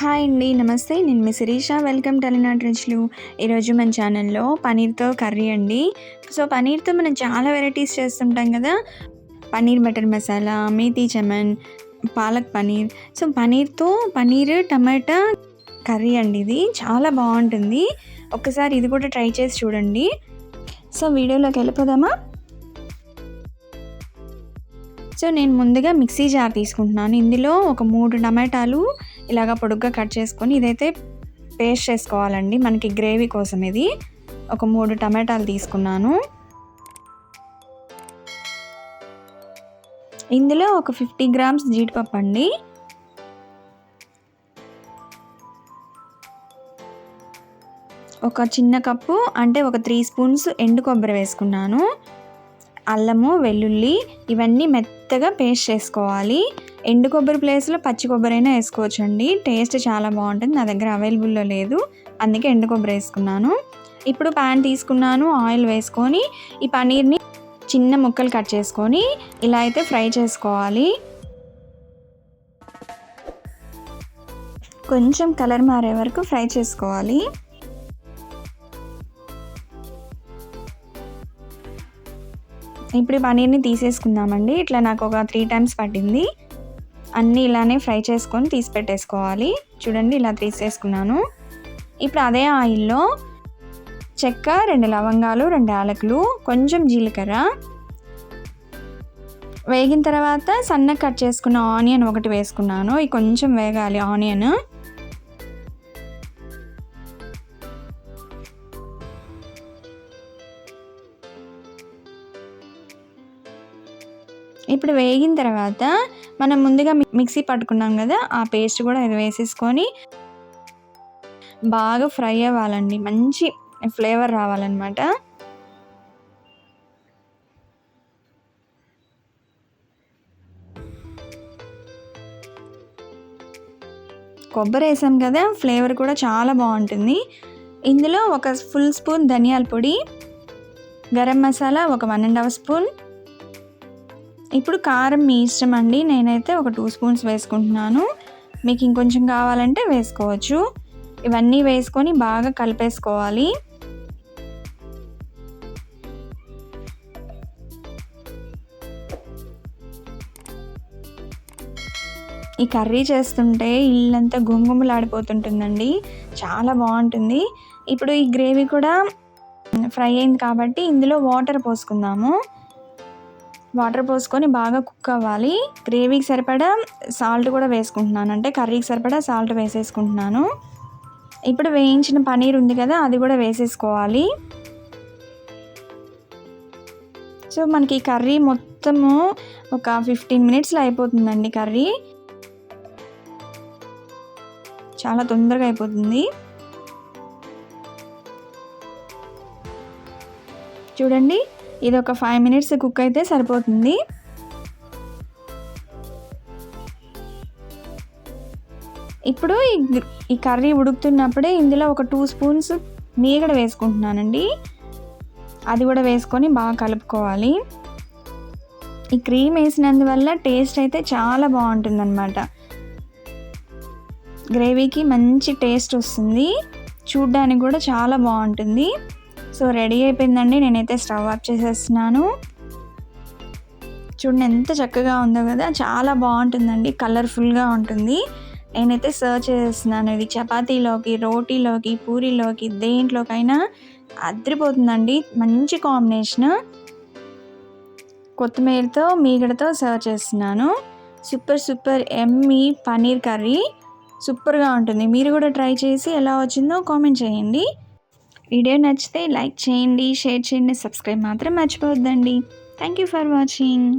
Hi అండి నమస్తే. నేను మీ శిరీష. వెల్కమ్ టెలినాట్ రుచులు ఈరోజు మన ఛానల్లో పనీర్తో కర్రీ అండి. సో పనీర్తో మనం చాలా వెరైటీస్ చేస్తుంటాం కదా. పనీర్ బటర్ మసాలా మేతి చమన్ పాలక్ పనీర్ సో పనీర్తో పనీర్ టమాటా కర్రీ అండి ఇది. చాలా బాగుంటుంది. ఒక్కసారి ఇది కూడా ట్రై చేసి చూడండి. సో వీడియోలోకి వెళ్ళిపోదామా? సో నేను ముందుగా మిక్సీ జార్ తీసుకుంటున్నాను. ఇందులో ఒక మూడు టమాటాలు ఇలాగ పొడుగ్గా కట్ చేసుకొని ఇదైతే పేస్ట్ చేసుకోవాలండి. మనకి గ్రేవీ కోసం ఇది. ఒక మూడు టమాటాలు తీసుకున్నాను. ఇందులో ఒక ఫిఫ్టీ గ్రామ్స్ జీడిపప్పు అండి. ఒక చిన్న కప్పు అంటే ఒక త్రీ స్పూన్స్ ఎండు కొబ్బరి వేసుకున్నాను. అల్లము వెల్లుల్లి ఇవన్నీ మెత్తగా పేస్ట్ చేసుకోవాలి. ఎండు కొబ్బరి ప్లేస్లో పచ్చి కొబ్బరి అయినా వేసుకోవచ్చండి. టేస్ట్ చాలా బాగుంటుంది. నా దగ్గర అవైలబుల్లో లేదు. అందుకే ఎండు కొబ్బరి వేసుకున్నాను. ఇప్పుడు ప్యాన్ తీసుకున్నాను. ఆయిల్ వేసుకొని ఈ పనీర్ని చిన్న ముక్కలు కట్ చేసుకొని ఇలా అయితే ఫ్రై చేసుకోవాలి. కొంచెం కలర్ మారే వరకు ఫ్రై చేసుకోవాలి. ఇప్పుడు ఈ పనీర్ని తీసేసుకుందామండి. ఇట్లా నాకు ఒక త్రీ టైమ్స్ పట్టింది. అన్నీ ఇలానే ఫ్రై చేసుకొని తీసి పెట్టేసుకోవాలి. చూడండి ఇలా తీసేసుకున్నాను. ఇప్పుడు అదే ఆయిల్లో చెక్క రెండు లవంగాలు రెండు యాలకులు కొంచెం జీలకర్ర. వేగిన తర్వాత సన్న కట్ చేసుకున్న ఆనియన్ ఒకటి వేసుకున్నాను. ఇది కొంచెం వేగాలి ఆనియన్. ఇప్పుడు వేగిన తర్వాత మనం ముందుగా మిక్సీ పట్టుకున్నాం కదా ఆ పేస్ట్ కూడా ఇది వేసేసుకొని బాగా ఫ్రై అవ్వాలండి. మంచి ఫ్లేవర్ రావాలన్నమాట. కొబ్బరి వేసాం కదా ఫ్లేవర్ కూడా చాలా బాగుంటుంది. ఇందులో ఒక ఫుల్ స్పూన్ ధనియాల పొడి గరం మసాలా ఒక వన్ అండ్ హాఫ్ స్పూన్ ఇప్పుడు కారం మీ ఇష్టం అండి. నేనైతే ఒక టూ స్పూన్స్ వేసుకుంటున్నాను. మీకు ఇంకొంచెం కావాలంటే వేసుకోవచ్చు. ఇవన్నీ వేసుకొని బాగా కలిపేసుకోవాలి. ఈ కర్రీ చేస్తుంటే ఇల్లంతా గుమగుమలాడిపోతుంటుందండి. చాలా బాగుంటుంది. ఇప్పుడు ఈ గ్రేవీ కూడా ఫ్రై అయింది కాబట్టి ఇందులో వాటర్ పోసుకుందాము. వాటర్ పోసుకొని బాగా కుక్ అవ్వాలి. గ్రేవీకి సరిపడా సాల్ట్ కూడా వేసుకుంటున్నాను. అంటే కర్రీకి సరిపడా సాల్ట్ వేసేసుకుంటున్నాను. ఇప్పుడు వేయించిన పనీర్ ఉంది కదా అది కూడా వేసేసుకోవాలి. సో మనకి కర్రీ మొత్తము ఒక ఫిఫ్టీన్ మినిట్స్లో అయిపోతుందండి కర్రీ. చాలా తొందరగా అయిపోతుంది. చూడండి. ఇది ఒక ఫైవ్ మినిట్స్ కుక్ అయితే సరిపోతుంది. ఇప్పుడు ఈ కర్రీ ఉడుకుతున్నప్పుడే ఇందులో ఒక టూ స్పూన్స్ మీగడ వేసుకుంటున్నానండి. అది కూడా వేసుకొని బాగా కలుపుకోవాలి. ఈ క్రీమ్ వేసినందువల్ల టేస్ట్ అయితే చాలా బాగుంటుందన్నమాట. గ్రేవీకి మంచి టేస్ట్ వస్తుంది. చూడ్డానికి కూడా చాలా బాగుంటుంది. సో రెడీ అయిపోయిందండి. నేనైతే స్టవ్ ఆఫ్ చేసేస్తున్నాను. చూడండి ఎంత చక్కగా ఉందో కదా చాలా బాగుంటుందండి కలర్ఫుల్గా ఉంటుంది. నేనైతే సర్వ్ చేస్తున్నాను ఇది చపాతీలోకి రోటీలోకి పూరీలోకి దేంట్లోకైనా అద్రిపోతుందండి మంచి కాంబినేషన్. కొత్తిమీరతో మీగడతో సర్వ్ చేస్తున్నాను. సూపర్ సూపర్ ఎమ్మి పన్నీర్ కర్రీ. సూపర్గా ఉంటుంది. మీరు కూడా ట్రై చేసి ఎలా వచ్చిందో కామెంట్ చేయండి. వీడియో నచ్చితే లైక్ చేయండి షేర్ చేయండి సబ్స్క్రైబ్ మాత్రం మర్చిపోవద్దండి. Thank you for watching